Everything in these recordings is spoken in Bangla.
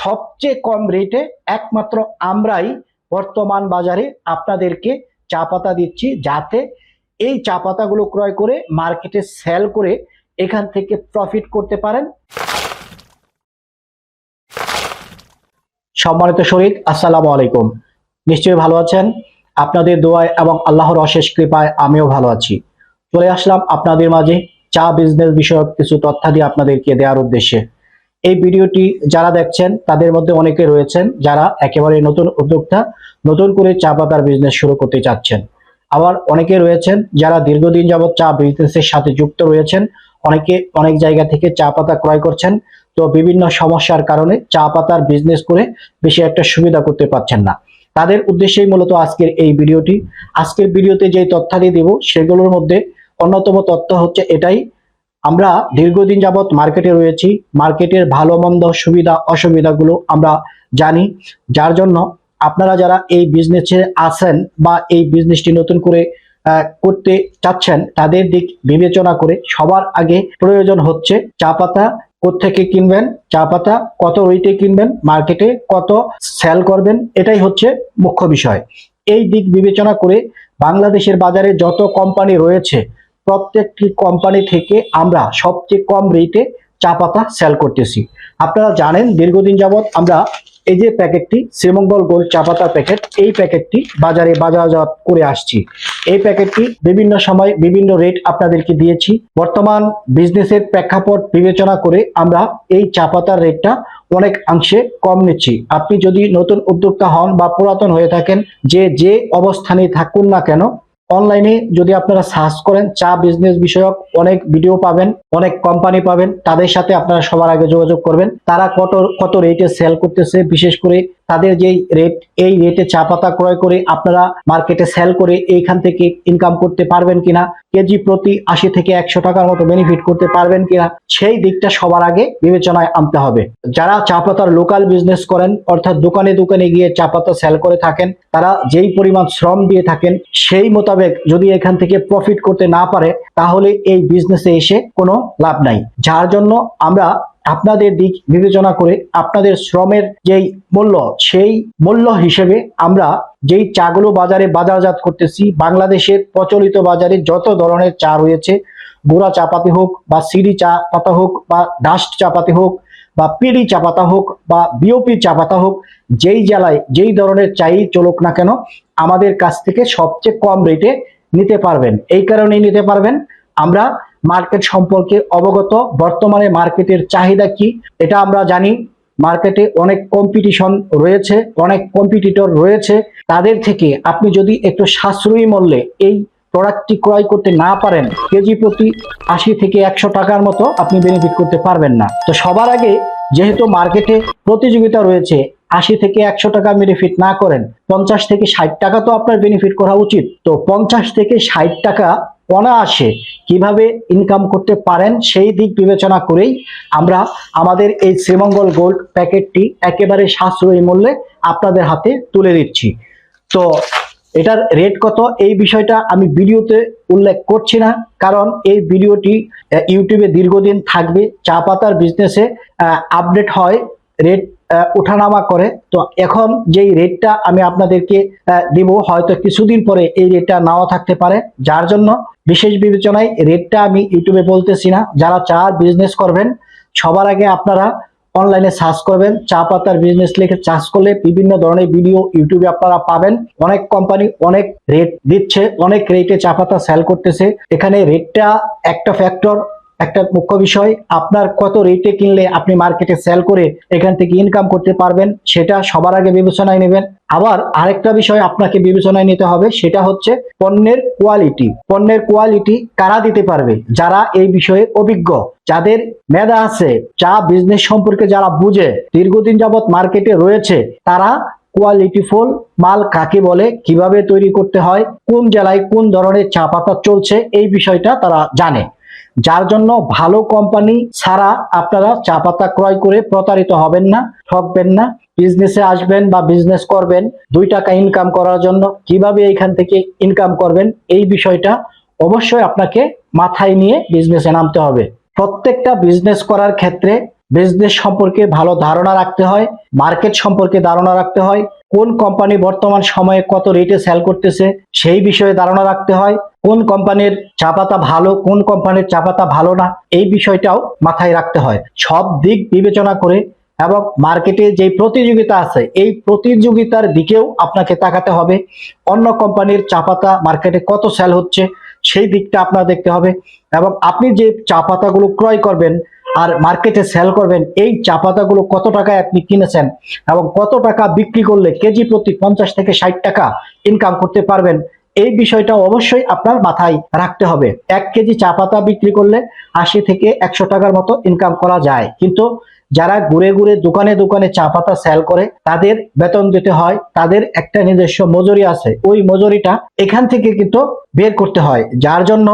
সবচেয়ে কম রেটে একমাত্র আমরাই বর্তমান বাজারে আপনাদেরকে চা পাতা দিচ্ছি যাতে এই চা পাতাগুলো ক্রয় করে মার্কেটে সেল করে এখান থেকে প্রফিট করতে পারেন। সম্মানিত শহীদ, আসসালামু আলাইকুম। নিশ্চয়ই ভালো আছেন? আপনাদের দোয়ায় এবং আল্লাহর অশেষ কৃপায় আমিও ভালো আছি। চলে আসলাম আপনাদের মাঝে চা বিজনেস বিষয়ক কিছু তথ্যাদি আপনাদেরকে দেওয়ার উদ্দেশ্যে। এই ভিডিওটি যারা দেখছেন, তাদের মধ্যে অনেকে রয়েছেন যারা একেবারে নতুন উদ্যোক্তা, নতুন করে চা পাতার বিজনেস শুরু করতে চাচ্ছেন। আবার অনেকে রয়েছেন যারা দীর্ঘদিন যাবৎ চা বিজনেসের সাথে যুক্ত রয়েছেন, অনেকে অনেক জায়গা থেকে চা পাতা ক্রয় করছেন। তো বিভিন্ন সমস্যার কারণে চা পাতার বিজনেস করে বেশি একটা সুবিধা করতে পারছেন না। তাদের উদ্দেশ্যেই মূলত আজকের এই ভিডিওটি। আজকের ভিডিওতে যে তথ্যাদি দেব, সেগুলোর মধ্যে অন্যতম তথ্য হচ্ছে এটাই আমরা দীর্ঘদিন যাবৎ মার্কেটে রয়েছি। মার্কেটের ভালো, মন্দ, সুবিধা, অসুবিধাগুলো আমরা জানি। যার জন্য আপনারা যারা এই বিজনেসে আছেন বা এই বিজনেসটি নতুন করে করতে চাচ্ছেন, তাদের দিক বিবেচনা করে সবার আগে প্রয়োজন হচ্ছে চা পাতা কোত্থেকে কিনবেন চা পাতা কত রেটে কিনবেন মার্কেটে কত সেল করবেন, এটাই হচ্ছে মুখ্য বিষয়। এই দিক বিবেচনা করে বাংলাদেশের বাজারে যত কোম্পানি রয়েছে প্রত্যেকটি কোম্পানি থেকে আমরা সবচেয়ে কম রেটে চা পাতা সেল করতেছি। আপনারা জানেন, দীর্ঘদিন যাবৎ আমরা এই যে প্যাকেটটি শ্রীমঙ্গল গোল্ড চা পাতার প্যাকেট এই প্যাকেটটি বাজারে বাজারজাত করে আসছি। এই প্যাকেটটি বিভিন্ন সময় বিভিন্ন রেট আপনাদেরকে দিয়েছি। বর্তমান বিজনেসের প্রেক্ষাপট বিবেচনা করে আমরা এই চা পাতার রেটটা অনেক অংশে কম নিচ্ছি। আপনি যদি নতুন উদ্যোক্তা হন বা পুরাতন হয়ে থাকেন, যে যে অবস্থানে থাকুন না কেন অনলাইনে যদি আপনারা সার্চ করেন, চা বিজনেস বিষয়ক অনেক ভিডিও পাবেন, অনেক কোম্পানি পাবেন, তাদের সাথে আপনারা সবার আগে যোগাযোগ করবেন। তারা কত কত রেটে সেল করতেছে, বিশেষ করে তাদের যেই রেট এই রেটে চা পাতা ক্রয় করে আপনারা মার্কেটে সেল করে এইখান থেকে ইনকাম করতে পারবেন কিনা, কেজি প্রতি আশি থেকে একশো টাকার মতো বেনিফিট করতে পারবেন কিনা, সেই দিকটা সবার আগে বিবেচনায় আনতে হবে। যারা চা পাতার লোকাল বিজনেস করেন, অর্থাৎ দোকানে দোকানে গিয়ে চা পাতা সেল করে থাকেন, তারা যেই পরিমাণ শ্রম দিয়ে থাকেন, সেই মোতাবেক যদি এখান থেকে প্রফিট করতে না পারে, তাহলে এই বিজনেসে এসে কোনো লাভ নাই। যার জন্য আমরা আপনাদের দিক বিবেচনা করে আপনাদের শ্রমের যেই মূল্য, সেই মূল্য হিসেবে আমরা যেই চাগুলো বাজারে বাজারজাত করতেছি, বাংলাদেশের প্রচলিত বাজারে যত ধরনের চা রয়েছে, গুঁড়া চা পাতি হোক বা সিডি চা পাতা হোক বা ডাস্ট চা পাতি হোক বা পিডি চা পাতা হোক বা বিওপি চা পাতা হোক, যেই জেলায় যেই ধরনের চাই চলুক না কেন, আমাদের কাছ থেকে সবচেয়ে কম রেটে নিতে পারবেন। এই কারণেই নিতে পারবেন। আমরা মার্কেট সম্পর্কে অবগত, বর্তমানে মার্কেটের চাহিদা কি, এটা আমরা জানি। মার্কেটে অনেক কম্পিটিশন রয়েছে, অনেক কম্পিটিটর রয়েছে। তাদের থেকে আপনি যদি একটু সাশ্রয়ী মূল্যে এই প্রোডাক্টটি ক্রয় করতে না পারেন, কেজি প্রতি আশি থেকে একশো টাকার মতো আপনি বেনিফিট করতে পারবেন না। তো সবার আগে যেহেতু মার্কেটে প্রতিযোগিতা রয়েছে, আশি থেকে একশো টাকা বেনিফিট না করেন, পঞ্চাশ থেকে ষাট টাকা তো আপনার বেনিফিট করা উচিত। তো পঞ্চাশ থেকে ষাট টাকা অনায়াসে কীভাবে ইনকাম করতে পারেন সেই দিক বিবেচনা করেই আমরা আমাদের এই শ্রীমঙ্গল গোল্ড প্যাকেটটি একেবারে সাশ্রয়ী মূল্যে আপনাদের হাতে তুলে দিচ্ছি। তো এটার রেট কত? এই বিষয়টা আমি ভিডিওতে উল্লেখ করছি না, কারণ এই ভিডিওটি ইউটিউবে দীর্ঘদিন থাকবে, চা পাতার বিজনেসে আপডেট হয় রেট ওঠানামা করে। তো এখন যেই রেটটা আমি আপনাদেরকে দিব, হয়তো কিছুদিন পরে এই রেটটা নাও থাকতে পারে। যার জন্য বিশেষ বিবেচনায় রেটটা আমি ইউটিউবে বলতেছি না। যারা চা বিজনেস করবেন, সবার আগে আপনারা অনলাইনে সার্চ করবেন। চা পাতার বিজনেস লিখে চার্জ করলে বিভিন্ন ধরনের ভিডিও ইউটিউবে আপনারা পাবেন। অনেক কোম্পানি অনেক রেট দিচ্ছে, অনেক রেটে চা পাতা সেল করতেছে। এখানে রেটটা একটা ফ্যাক্টর একটা মুখ্য বিষয়, আপনার কত রেটে কিনলে আপনি মার্কেটে সেল করে এখান থেকে ইনকাম করতে পারবেন, সেটা সবার আগে বিবেচনায় নেবেন। আবার আরেকটা বিষয় আপনাকে বিবেচনায় নিতে হবে, সেটা হচ্ছে পণ্যের কোয়ালিটি পণ্যের কোয়ালিটি কারা দিতে পারবে? যারা এই বিষয়ে অভিজ্ঞ, যাদের মেধা আছে চা বিজনেস সম্পর্কে যারা বুঝে, দীর্ঘদিন যাবত মার্কেটে রয়েছে, তারা কোয়ালিটিফুল মাল কাকে বলে, কীভাবে তৈরি করতে হয়, কোন জেলায় কোন ধরনের চা পাতা চলছে, এই বিষয়টা তারা জানে। যার জন্য ভালো কোম্পানি ছাড়া আপনারা চা পাতা ক্রয় করে প্রতারিত হবেন না, ঠকবেন না বিজনেসে আসবেন বা বিজনেস করবেন, দুই টাকা ইনকাম করার জন্য কীভাবে এইখান থেকে ইনকাম করবেন, এই বিষয়টা অবশ্যই আপনাকে মাথায় নিয়ে বিজনেসে নামতে হবে। প্রত্যেকটা বিজনেস করার ক্ষেত্রে বিজনেস সম্পর্কে ভালো ধারণা রাখতে হয় মার্কেট সম্পর্কে ধারণা রাখতে হয়, কোন কোম্পানি বর্তমান সময়ে কত রেটে সেল করতেছে, সেই বিষয়ে ধারণা রাখতে হয়, কোন কোম্পানির চা পাতা ভালো, কোন কোম্পানির চা পাতা ভালো না, এই বিষয়টাও মাথায় রাখতে হয়। সব দিক বিবেচনা করে এবং মার্কেটে যে প্রতিযোগিতা আছে, এই প্রতিযোগিতার দিকেও আপনাকে তাকাতে হবে। অন্য কোম্পানির চা পাতা মার্কেটে কত সেল হচ্ছে, সেই দিকটা আপনার দেখতে হবে। এবং আপনি যে চা পাতাগুলো ক্রয় করবেন আর মার্কেটে সেল করবেন, এই চা পাতাগুলো কত টাকায় আপনি কিনেছেন এবং কত টাকা বিক্রি করলে কেজি প্রতি পঞ্চাশ থেকে ষাট টাকা ইনকাম করতে পারবেন, এই বিষয়টা অবশ্যই আপনার মাথায় রাখতে হবে। এক কেজি চা পাতা বিক্রি করলে আশি থেকে একশো টাকার মতো ইনকাম করা যায়। কিন্তু যারা ঘুরে ঘুরে দোকানে দোকানে চা পাতা সেল করে, তাদের বেতন দিতে হয়, তাদের একটা নিজস্ব মজুরি আছে, ওই মজুরিটা এখান থেকে কিন্তু বের করতে হয়। যার জন্য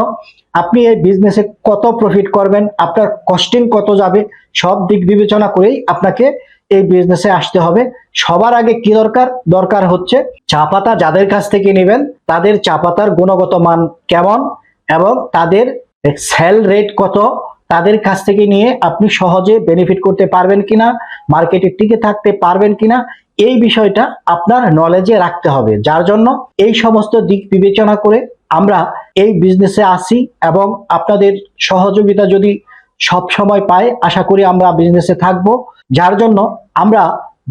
আপনি এই বিজনেসে কত প্রফিট করবেন, আপনার কস্টিং কত যাবে, সব দিক বিবেচনা করেই আপনাকে এই বিজনেসে আসতে হবে। সবার আগে কি দরকার? দরকার হচ্ছে চা পাতা যাদের কাছ থেকে নেবেন, তাদের চা পাতার গুণগত মান কেমন এবং তাদের সেল রেট কত, তাদের কাছ থেকে নিয়ে আপনি সহজে বেনিফিট করতে পারবেন কিনা মার্কেটে টিকে থাকতে পারবেন কিনা, এই বিষয়টা আপনার নলেজে রাখতে হবে। যার জন্য এই সমস্ত দিক বিবেচনা করে আমরা এই বিজনেসে আসি এবং আপনাদের সহযোগিতা যদি সব সময় পাই আশা করি আমরা বিজনেসে থাকব। যার জন্য আমরা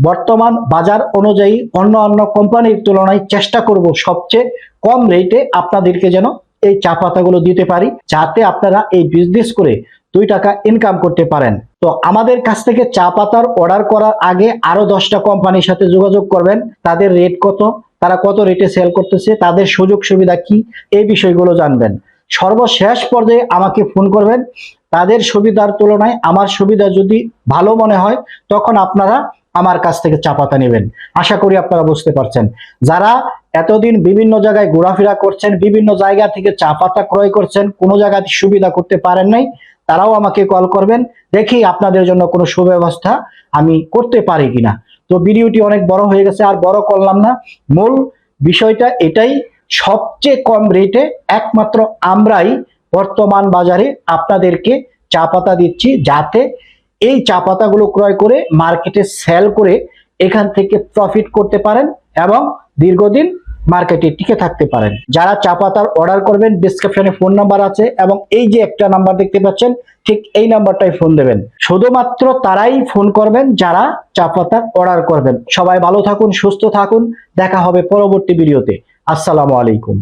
বর্তমান বাজার অনুযায়ী অন্য অন্য কোম্পানির তুলনায় চেষ্টা করব সবচেয়ে কম রেটে আপনাদেরকে যেন এই চা পাতাগুলো দিতে পারি, যাতে আপনারা এই বিজনেস করে দুই টাকা ইনকাম করতে পারেন। তো আমাদের কাছ থেকে চা পাতার অর্ডার করার আগে আরও দশটা কোম্পানির সাথে যোগাযোগ করবেন। তাদের রেট কত? তারা কত রেটে সেল করতেছে, তাদের সুযোগ সুবিধা কি, এই বিষয়গুলো জানবেন। সর্বশেষ পর্যায়ে আমাকে ফোন করবেন, তাদের সুবিধার তুলনায় আমার সুবিধা যদি ভালো মনে হয়, তখন আপনারা আমার কাছ থেকে চা পাতা নেবেন। আশা করি আপনারা বুঝতে পারছেন। যারা এতদিন বিভিন্ন জায়গায় ঘোরাফেরা করছেন, বিভিন্ন জায়গা থেকে চা পাতা ক্রয় করছেন, কোনো জায়গায় সুবিধা করতে পারেন নাই, তারাও আমাকে কল করবেন, দেখি আপনাদের জন্য কোনো সুব্যবস্থা আমি করতে পারি কিনা। তো ভিডিওটি অনেক বড় হয়ে গেছে, আর বড় করলাম না। মূল বিষয়টা এটাই, সবচেয়ে কম রেটে একমাত্র আমরাই বর্তমান বাজারে আপনাদেরকে চা পাতা দিচ্ছি, যাতে এই চা পাতাগুলো ক্রয় করে মার্কেটে সেল করে এখান থেকে প্রফিট করতে পারেন এবং দীর্ঘদিন মার্কেটে টিকে থাকতে পারেন। যারা চা পাতার অর্ডার করবেন ডিসক্রিপশনে ফোন নাম্বার আছে এবং এই যে একটা নাম্বার দেখতে পাচ্ছেন, ঠিক এই নাম্বারটাই ফোন দেবেন। শুধুমাত্র তারাই ফোন করবেন যারা চা পাতার অর্ডার করবেন। সবাই ভালো থাকুন, সুস্থ থাকুন। দেখা হবে পরবর্তী ভিডিওতে আসসালামু আলাইকুম।